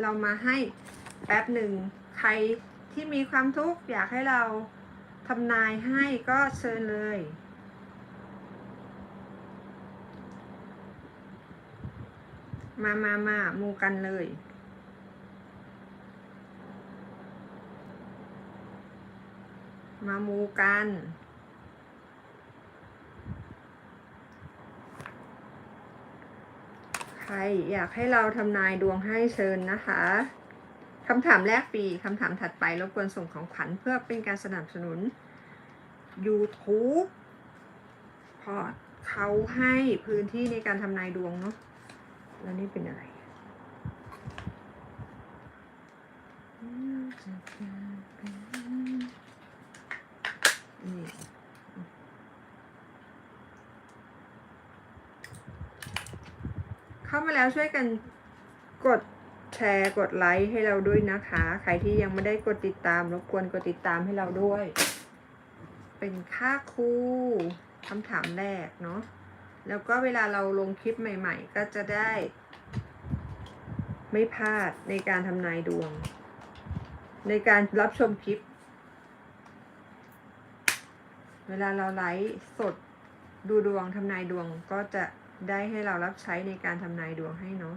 เรามาให้แป๊บหนึ่งใครที่มีความทุกข์อยากให้เราทำนายให้ก็เชิญเลย มามามามูกันเลยมามูกัน ใครอยากให้เราทำนายดวงให้เชิญนะคะคำถามแรกฟรีคำถามถัดไปรบกวนส่งของขวัญเพื่อเป็นการสนับสนุน YouTube พอเขาให้พื้นที่ในการทำนายดวงเนาะแล้วนี่เป็นอะไร นี่ เข้า มาแล้วช่วยกันกดแชร์กดไลค์ให้เราด้วยนะคะ ใครที่ยังไม่ได้กดติดตามรบกวนกดติดตามให้เราด้วย เป็นค่าครูคำถามแรกเนาะแล้วก็เวลาเราลงคลิปใหม่ ๆ ก็จะได้ ไม่พลาดในการทำนายดวง ในการรับชมคลิป เวลาเราไลฟ์สดดูดวงทำนายดวงก็จะ ได้ให้เรารับใช้ในการทำนายดวงให้เนาะ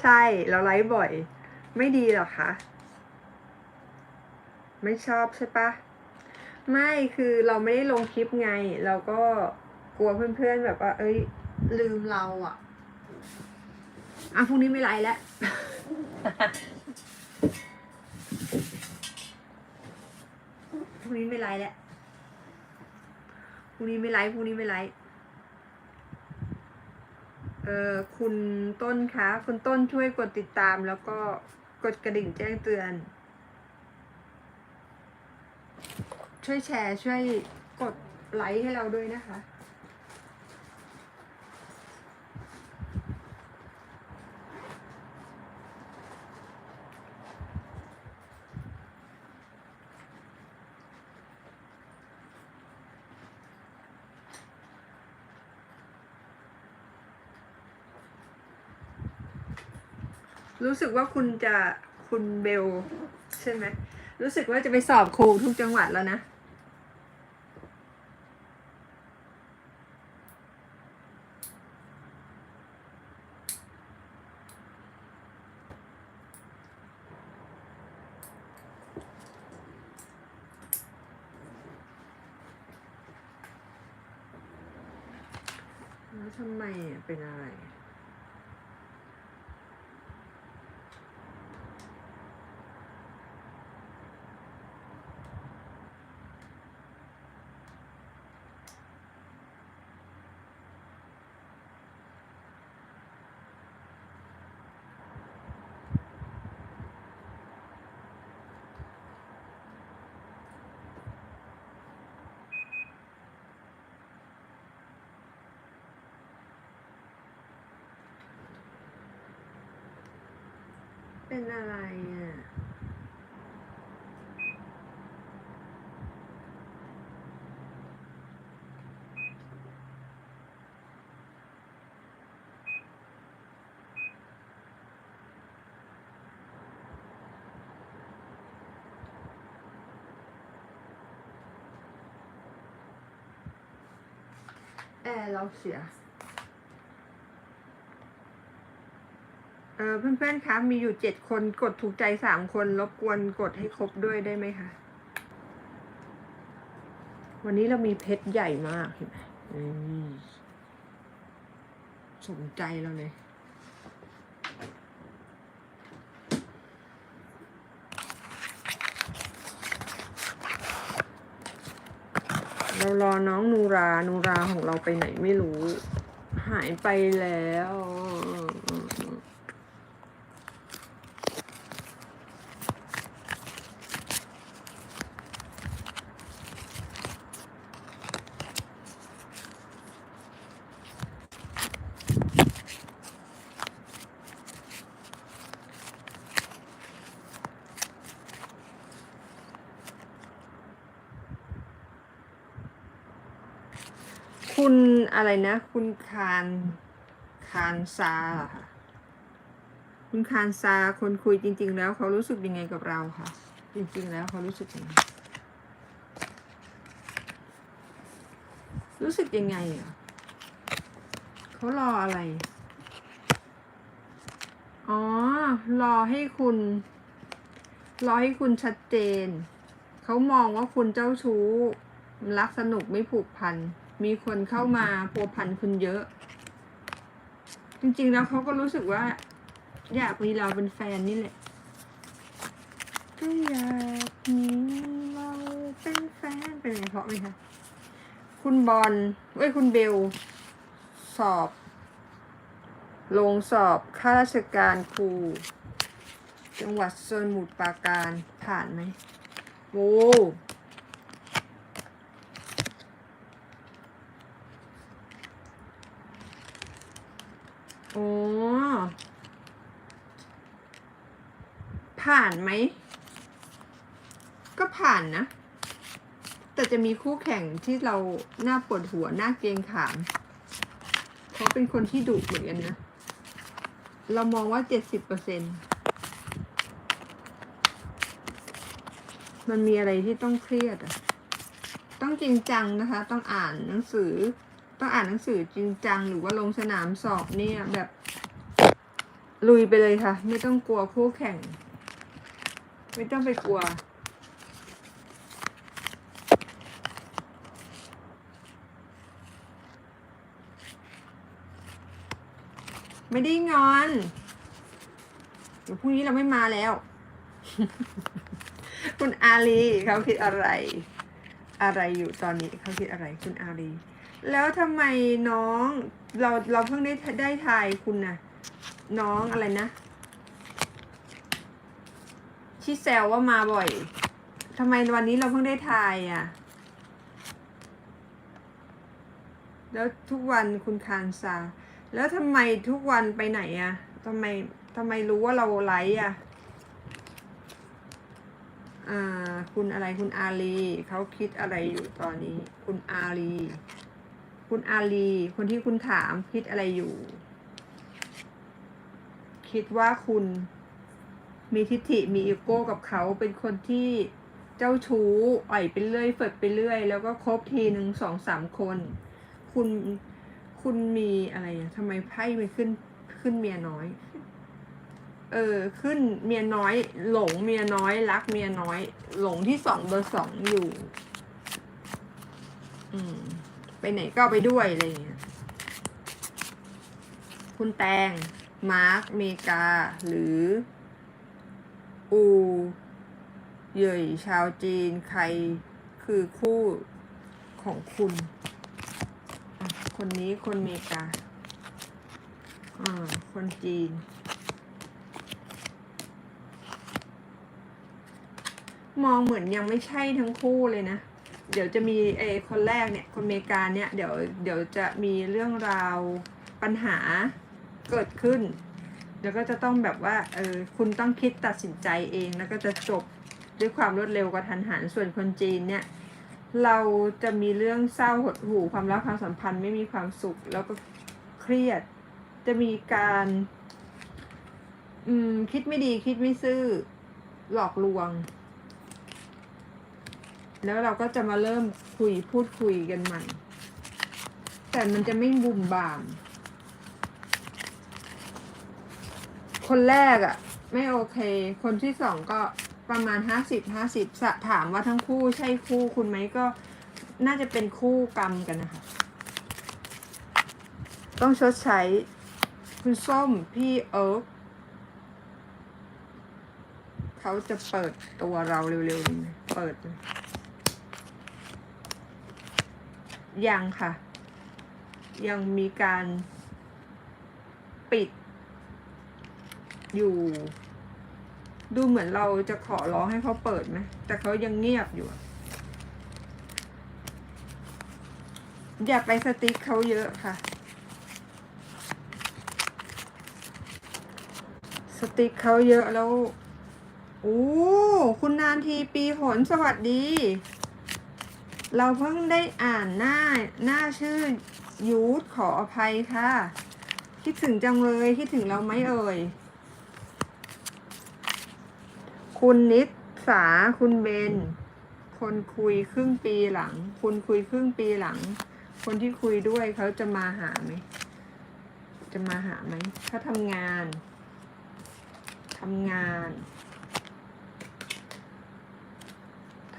ใช่ เราไลฟ์บ่อย ไม่ดีหรอคะ ไม่ชอบใช่ปะไม่คือเราไม่ได้ลงคลิปไง เราก็กลัวเพื่อนๆแบบว่า เอ้ย ลืมเราอะอะพรุ่งนี้ไม่ไลฟ์แล้วพรุ่งนี้ไม่ไลฟ์แล้วพรุ่งนี้ไม่ไลฟ์พรุ่งนี้ไม่ไลฟ์เอ่อคุณต้นคะ คุณต้นช่วยกดติดตามแล้วก็กดกระดิ่งแจ้งเตือน ช่วยแชร์ช่วยกดไลค์ให้เราด้วยนะคะรู้สึกว่าคุณจะคุณเบล ใช่ไหม รู้สึกว่าจะไปสอบครูทุกจังหวัดแล้วนะ แล้วทำไมอะเป็นอะไร เป็นอะไรอะ แอร์เราเสีย ออเพื่อนๆ คะ มีอยู่เจ็ดคน กดถูกใจสามคน รบกวนกดให้ครบด้วยได้ไหมคะ วันนี้เรามีเพชรใหญ่มากเห็นไหมอืมสนใจเราเลย เรารอน้องนูรา นูราของเราไปไหนไม่รู้ หายไปแล้ว คุณอะไรนะ คุณคานคานซาเหรอคะคุณคานซาคนคุยจริง ๆ แล้วเขารู้สึกยังไงกับเราคะจริง ๆ แล้วเขารู้สึกยังไงรู้สึกยังไงอะเขารออะไร อ๋อ รอให้คุณ รอให้คุณชัดเจน เขามองว่าคุณเจ้าชู้รักสนุกไม่ผูกพัน มีคนเข้ามาพัวพันคุณเยอะ จริงๆแล้วเขาก็รู้สึกว่า อยากมีเราเป็นแฟนนี่แหละก็อยากมีเราเป็นแฟนเป็นไงเพราะไหมคะคุณบอลเอ้ยคุณเบล สอบ ลงสอบข้าราชการครูจังหวัดสมุทรปราการผ่านไหมโอ้ โอ้ผ่านไหม ก็ผ่านนะ แต่จะมีคู่แข่งที่เราหน้าปวดหัวหน้าเกรงขาม เขาเป็นคนที่ดุเหมือนกันนะ เรามองว่าเจ็ดสิบเปอร์เซ็นมันมีอะไรที่ต้องเครียดอะต้องจริงจังนะคะ ต้องอ่านหนังสือ ต้องอ่านหนังสือจริงจังหรือว่าลงสนามสอบเนี่ยแบบ ลุยไปเลยค่ะ ไม่ต้องกลัวคู่แข่ง ไม่ต้องไปกลัว ไม่ได้งอนเดี๋ยวพรุ่งนี้เราไม่มาแล้ว คุณอาลีเขาคิดอะไร อะไรอยู่ตอนนี้เขาคิดอะไรคุณอาลี แล้วทำไมน้องเราเราเพิ่งได้ได้ทายคุณนะน้องอะไรนะ ชิแซวว่ามาบ่อยทำไมวันนี้เราเพิ่งได้ทายอะ แล้วทุกวันคุณคานซา แล้วทำไมทุกวันไปไหนอะทำไมทำไมรู้ว่าเราไลฟ์อะอ่าคุณอะไรคุณอาลีเขาคิดอะไรอยู่ตอนนี้ คุณอาลี คุณอาลี คนที่คุณถามคิดอะไรอยู่ คิดว่าคุณมีทิฐิมีอีโก้กับเขาเป็นคนที่เจ้าชู้อ่อยไปเรื่อยฝึกไปเรื่อย แล้วก็คบทีหนึ่งสองสามคน คุณคุณมีอะไรทำไมไพ่มันขึ้นขึ้นเมียน้อย เออขึ้นเมียน้อย หลงเมียน้อย รักเมียน้อย หลงที่สองเบอร์สองอยู่ อืม ไปไหนก็ไปด้วยอะไรอย่างเงี้ย คุณแตง มาร์ค เมกา หรือ อูเหย่ยชาวจีน ใครคือคู่ของคุณ คนนี้คนเมกาอ่าคนจีน มองเหมือนยังไม่ใช่ทั้งคู่เลยนะ เดี๋ยวจะมีเอคนแรกเนี่ยคนอเมริกาเนี่ยเดี๋ยวเดี๋ยวจะมีเรื่องราวปัญหาเกิดขึ้นเดี๋ยวก็จะต้องแบบว่าเออคุณต้องคิดตัดสินใจเองแล้วก็จะจบด้วยความรวดเร็วกระทันหันส่วนคนจีนเนี่ยเราจะมีเรื่องเศร้าหดหู่ความรักความสัมพันธ์ไม่มีความสุข แล้วก็เครียด จะมีการอืมคิดไม่ดีคิดไม่ซื่อหลอกลวง แล้วเราก็จะมาเริ่มคุยพูดคุยกันใหม่ แต่มันจะไม่บุ่มบ่าม คนแรกอะ่ะ ไม่โอเค คนที่สองก็ประมาณห้าสิบห้าสิบถามว่าทั้งคู่ใช่คู่คุณไหมก็น่าจะเป็นคู่กรรมกันนะคะ ต้องชดใช้ คุณส้มพี่เอิร์กเขาจะเปิดตัวเราเร็วๆนี้เปิดเล ยังค่ะ ยังมีการปิดอยู่ ดูเหมือนเราจะขอร้องให้เขาเปิดไหมแต่เขายังเงียบอยู่อะอย่าไปสติ๊กเขาเยอะค่ะ สติ๊กเขาเยอะแล้ว โอ้ คุณนานทีปีหนสวัสดี เราเพิ่งได้อ่านหน้าหน้าชื่อยูทขออภัยค่ะ คิดถึงจังเลย คิดถึงเราไหมเอ่ย คุณนิดสาคุณเบน คนคุยครึ่งปีหลัง คุณคุยครึ่งปีหลัง คนที่คุยด้วยเขาจะมาหาไหม จะมาหาไหมเขาทำงานทำงาน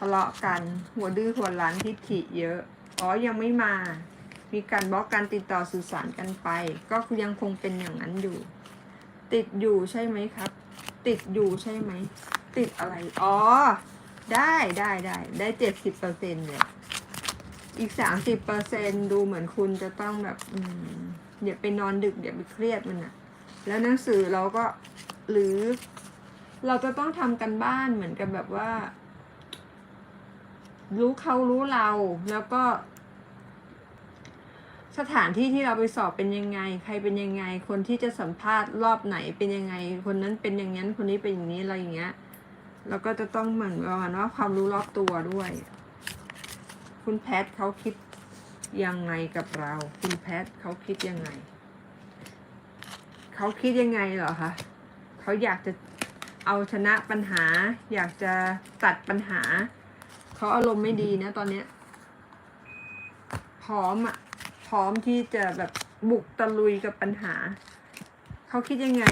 ทะเลาะกัน หัวดื้อหัวรั้นทิฐิเยอะ อ๋อ ยังไม่มา มีการบล็อกการติดต่อสื่อสารกันไป ก็ยังคงเป็นอย่างนั้นอยู่ ติดอยู่ใช่ไหมครับ ติดอยู่ใช่ไหม ติดอะไร อ๋อ ได้ได้ได้ ได้เจ็ดสิบเปอร์เซ็นต์เลยอีกสามสิบเปอร์เซ็นดูเหมือนคุณจะต้องแบบ อืมอย่าไปนอนดึกอย่าไปเครียดมันอะแล้วหนังสือเราก็หรือเราจะต้องทำกันบ้านเหมือนกับแบบว่า รู้เขารู้เรา แล้วก็ สถานที่ที่เราไปสอบเป็นยังไง ใครเป็นยังไง คนที่จะสัมภาษณ์รอบไหนเป็นยังไง คนนั้นเป็นอย่างนั้น คนนี้เป็นอย่างนี้อะไรอย่างเงี้ย แล้วก็จะต้องเหมือนประมาณว่าความรู้รอบตัวด้วย คุณแพทเขาคิดยังไงกับเรา คุณแพทเขาคิดยังไง เขาคิดยังไงเหรอคะเขาอยากจะเอาชนะปัญหา อยากจะตัดปัญหา เขาอารมณ์ไม่ดีนะตอนเนี้ย พร้อมอะพร้อมที่จะแบบบุกตะลุยกับปัญหา เขาคิดยังไง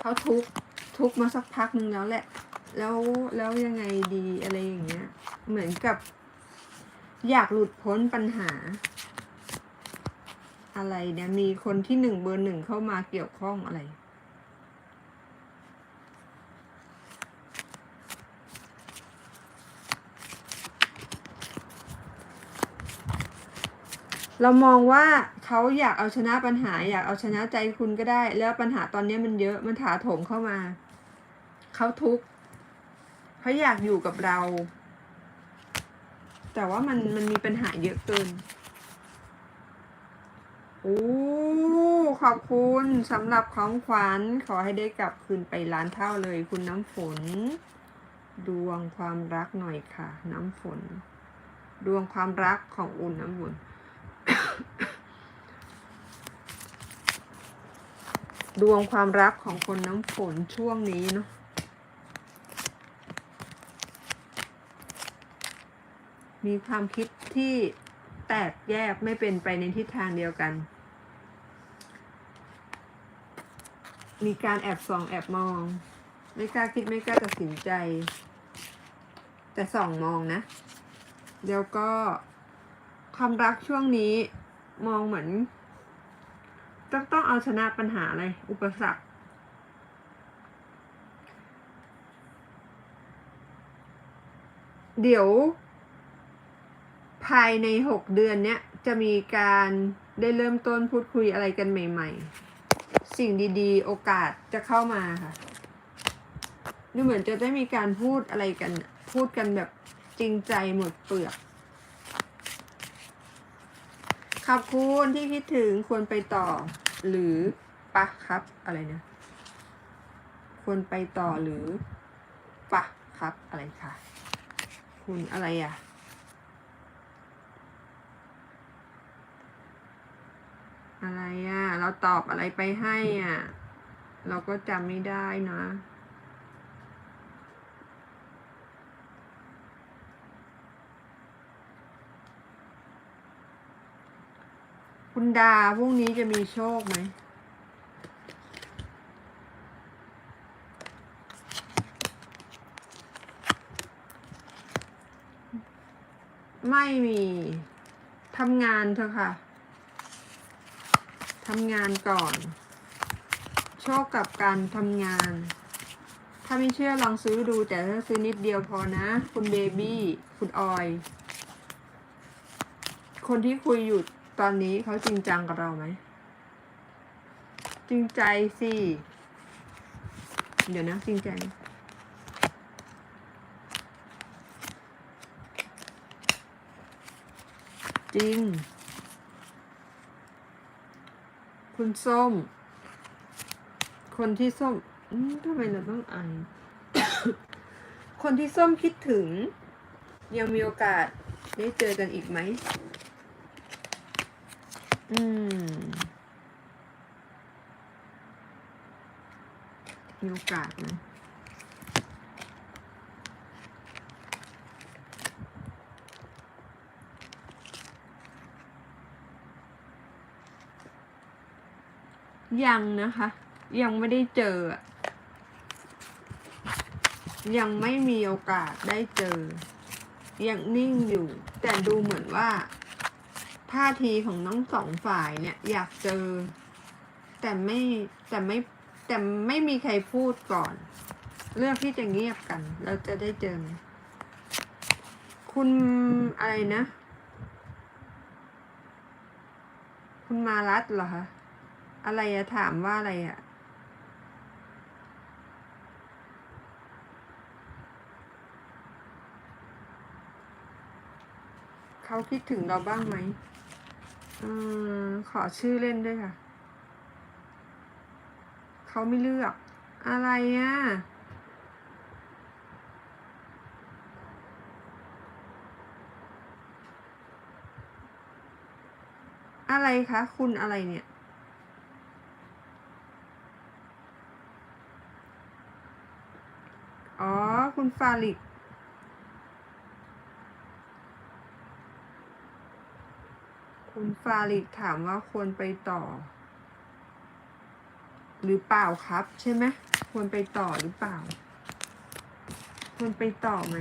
เขาทุกข์ทุกข์มาสักพักนึงแล้วแหละ แล้วแล้วยังไงดีอะไรอย่างเงี้ย เหมือนกับ อยากหลุดพ้นปัญหา อะไรเนี่ยมีคนที่หนึ่งเบอร์หนึ่งเข้ามาเกี่ยวข้องอะไร เรามองว่าเขาอยากเอาชนะปัญหา อยากเอาชนะใจคุณก็ได้ แล้วปัญหาตอนนี้มันเยอะมันถาโถมเข้ามา เขาทุกข์เขาอยากอยู่กับเรา แต่ว่ามันมันมีปัญหาเยอะเกินโอ้ขอบคุณสำหรับของขวัญขอให้ได้กลับคืนไปล้านเท่าเลย คุณน้ำฝน ดวงความรักหน่อยค่ะ น้ำฝน ดวงความรักของอุ่นน้ำฝน ดวงความรักของคนน้ำฝนช่วงนี้เนาะมีความคิดที่แตกแยกไม่เป็นไปในทิศทางเดียวกัน มีการแอบส่องแอบมอง ไม่กล้าคิดไม่กล้าตัดสินใจ แต่ส่องมองนะแล้วก็ความรักช่วงนี้มองเหมือน ต้องต้องเอาชนะปัญหาอะไร อุปสรรค เดี๋ยว ภายในหกเดือนเนี้ยจะมีการได้เริ่มต้นพูดคุยอะไรกันใหม่ ๆ สิ่งดีๆ โอกาสจะเข้ามาค่ะดูเหมือนจะได้มีการพูดอะไรกัน พูดกันแบบจริงใจหมดเปลือกขอบคุณที่คิดถึงควรไปต่อ หรือปะครับ อะไรเนี่ยควรไปต่อหรือปะครับอะไรค่ะคุณอะไรอะอะไรอะ เราตอบอะไรไปให้อะ เราก็จำไม่ได้นะ คุณดาพรุ่งนี้จะมีโชคไหม ไม่มีทำงานเถอะค่ะทำงานก่อน โชคกับการทำงาน ถ้าไม่เชื่อลองซื้อดูแต่ถ้าซื้อนิดเดียวพอนะ คุณเบบี้ คุณออย คนที่คุยอยู่ ตอนนี้เขาจริงจังกับเราไหม จริงใจสิ เดี๋ยวนะ จริงใจจริง คุณส้ม คนที่ส้มทำไมเราต้องอ่านคนที่ส้มคิดถึง ยังมีโอกาสได้เจอกันอีกไหม อืม มีโอกาสไหมยังนะคะ ยังไม่ได้เจอ ยังไม่มีโอกาสได้เจอ ยังนิ่งอยู่ แต่ดูเหมือนว่า ท่าทีของน้องสองฝ่ายเนี่ยอยากเจอ แต่ไม่แต่ไม่แต่ไม่มีใครพูดก่อนเลือกที่จะเงียบกัน เราจะได้เจอไหมคุณอะไรนะ คุณมารัตเหรอคะอะไรอะถามว่าอะไรอะเขาคิดถึงเราบ้างไหม อืมขอชื่อเล่นด้วยค่ะ เขาไม่เลือก อะไรอะอะไรคะ คุณอะไรเนี่ย อ๋อ คุณฟาลิก คุณฟาลิกถามว่าควรไปต่อ หรือเปล่าครับ ใช่ไหมควรไปต่อหรือเปล่า ควรไปต่อไหม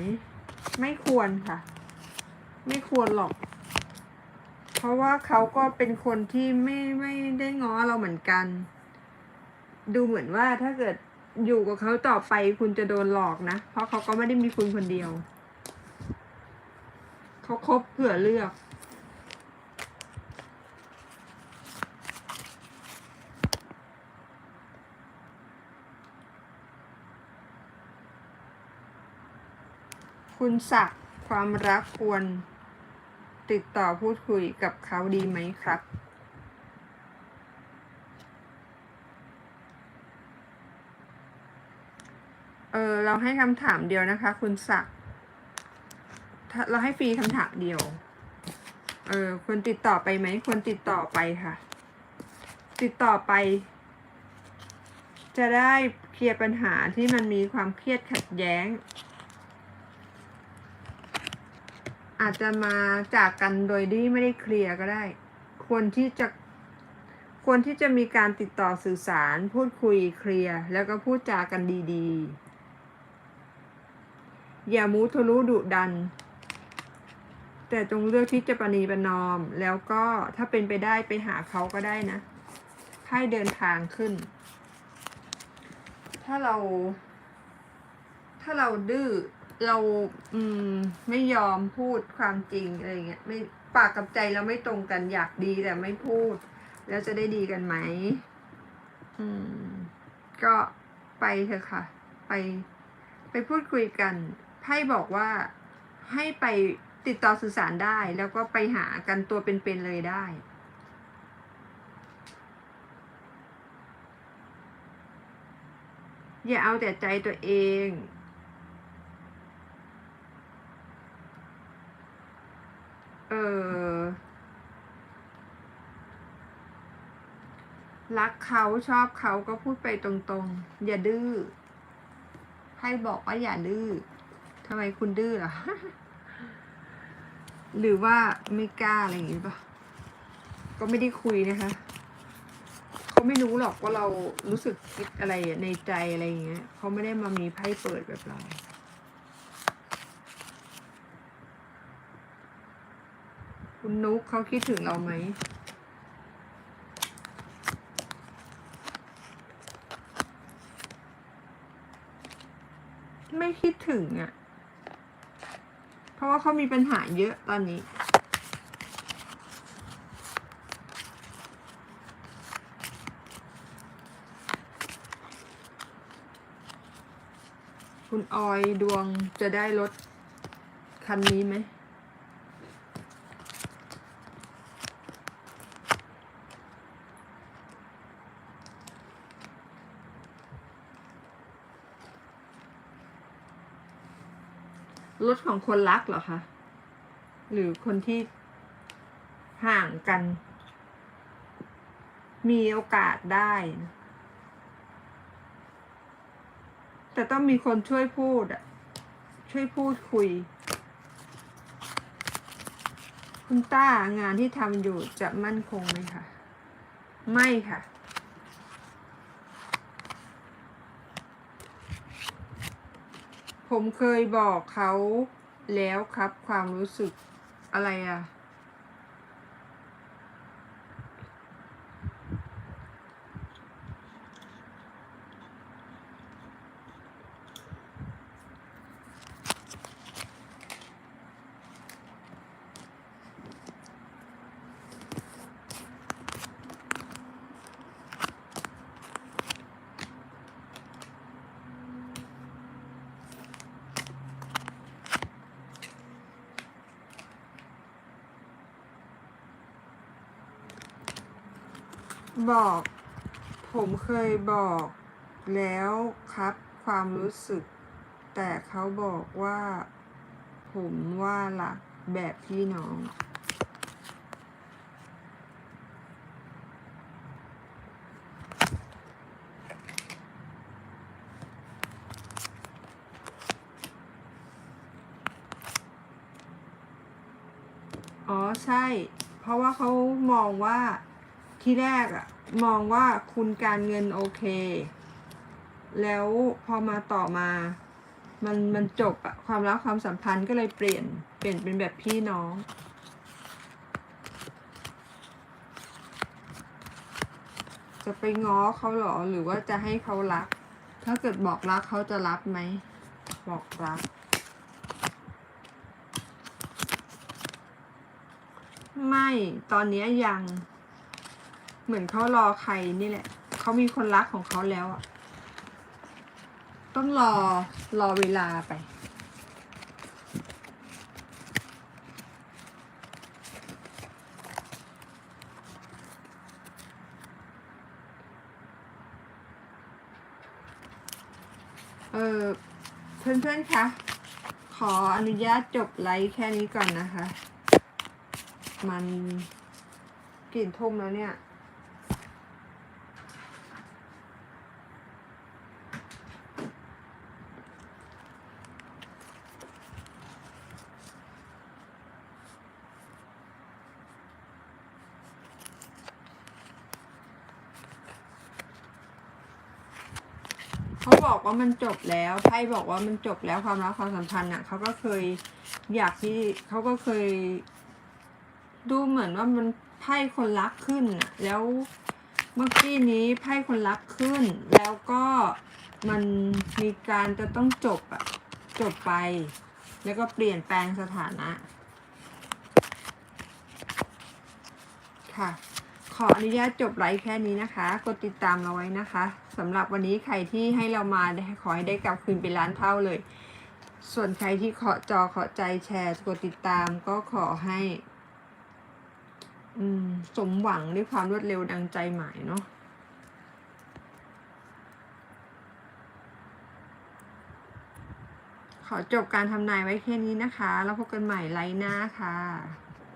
ไม่ควรค่ะ ไม่ควรหรอก เพราะว่าเขาก็เป็นคนที่ไม่ไม่ได้ง้อเราเหมือนกัน ดูเหมือนว่าถ้าเกิดอยู่กับเขาต่อไปคุณจะโดนหลอกนะ เพราะเขาก็ไม่ได้มีคุณคนเดียว เขาคบเผื่อเลือก คุณศักดิ์ความรักควร ติดต่อพูดคุยกับเขาดีไหมครับ เออเราให้คำถามเดียวนะคะ คุณศักดิ์เราให้ฟรีคำถามเดียว เออควรติดต่อไปไหมควรติดต่อไปค่ะ ติดต่อไป จะได้เคลียร์ปัญหาที่มันมีความเครียดขัดแย้ง อาจจะมาจากกันโดยที่ไม่ได้เคลียร์ก็ได้ ควรที่จะควรที่จะมีการติดต่อสื่อสาร พูดคุยเคลียร์แล้วก็พูดจากันดีๆ อย่ามูทะลุดุดัน แต่จงเลือกที่จะประนีประนอม แล้วก็ถ้าเป็นไปได้ไปหาเขาก็ได้นะ ให้เดินทางขึ้น ถ้าเรา ถ้าเราดื้อ เราอืมไม่ยอมพูดความจริงอะไรเงี้ยไม่ปากกับใจเราไม่ตรงกันอยากดีแต่ไม่พูด แล้วจะได้ดีกันไหมอืม ก็ไปเถอะค่ะ ไป ไปพูดคุยกันไพ่บอกว่าให้ไปติดต่อสื่อสารได้ แล้วก็ไปหากันตัวเป็นๆเลยได้ อย่าเอาแต่ใจตัวเอง เออรักเขาชอบเขาก็พูดไปตรงๆ อย่าดื้อให้บอกว่าอย่าดื้อทำไมคุณดื้อล่ะ หรือว่าไม่กล้าอะไรอย่างงี้ปะก็ไม่ได้คุยนะคะเขาไม่รู้หรอกว่าเรารู้สึกคิดอะไรในใจอะไรอย่างเงี้ยเขาไม่ได้มามีไพ่เปิดแบบเรา คุณนุ๊กเขาคิดถึงเราไหมไม่คิดถึงอะ่ะ เพราะว่าเขามีปัญหาเยอะตอนนี้ คุณออยดวงจะได้รถคันนี้ไหม ถของคนรักเหรอคะ หรือคนที่ห่างกัน มีโอกาสได้ แต่ต้องมีคนช่วยพูดอะช่วยพูดคุย คุณต้างานที่ทำอยู่จะมั่นคงไหมคะ ไม่ค่ะ ผมเคยบอกเขาแล้วครับความรู้สึกอะไรอะ บอก ผมเคยบอกแล้วครับความรู้สึก แต่เขาบอกว่า ผมว่ารักแบบพี่น้องอ๋อใช่ เพราะว่าเขามองว่า ที่แรกอะมองว่าคุณการเงินโอเค แล้วพอมาต่อมา มันมันจบอะความรักความสัมพันธ์ก็เลยเปลี่ยนเปลี่ยนเป็นแบบพี่น้องจะไปง้อเขาหรอหรือว่าจะให้เขารัก ถ้าเกิดบอกรักเขาจะรับไหม บอกรัก ไม่ตอนนี้ยัง เหมือนเขารอใครนี่แหละ เขามีคนรักของเขาแล้วอะ ต้องรอรอเวลาไป เออเพื่อนๆ คะ ขออนุญาตจบไลฟ์แค่นี้ก่อนนะคะ มันกลิ่นทุ่มแล้วเนี่ย เขาบอก ว่ามันจบแล้วไพ่บอกว่ามันจบแล้วความรักความสัมพันธ์อะเขาก็เคยอยากที่เขาก็เคย ดูเหมือนว่ามันไพ่คนรักขึ้นอะแล้วเมื่อกี้นี้ไพ่คนรักขึ้น แล้วก็มันมีการจะต้องจบอะจบไป แล้วก็เปลี่ยนแปลงสถานะ ค่ะ ขออนุญาตจบไลฟ์แค่นี้นะคะ กดติดตามเราไว้นะคะสำหรับวันนี้ใครที่ให้เรามาขอให้ได้กลับคืนเป็นล้านเท่าเลย ส่วนใครที่ขอจอขอใจแชร์กดติดตามก็ขอให้ อืม สมหวังด้วยความรวดเร็วดังใจหมายเนาะขอจบการทำนายไว้แค่นี้นะคะ แล้วพบกันใหม่ไลฟ์หน้าค่ะ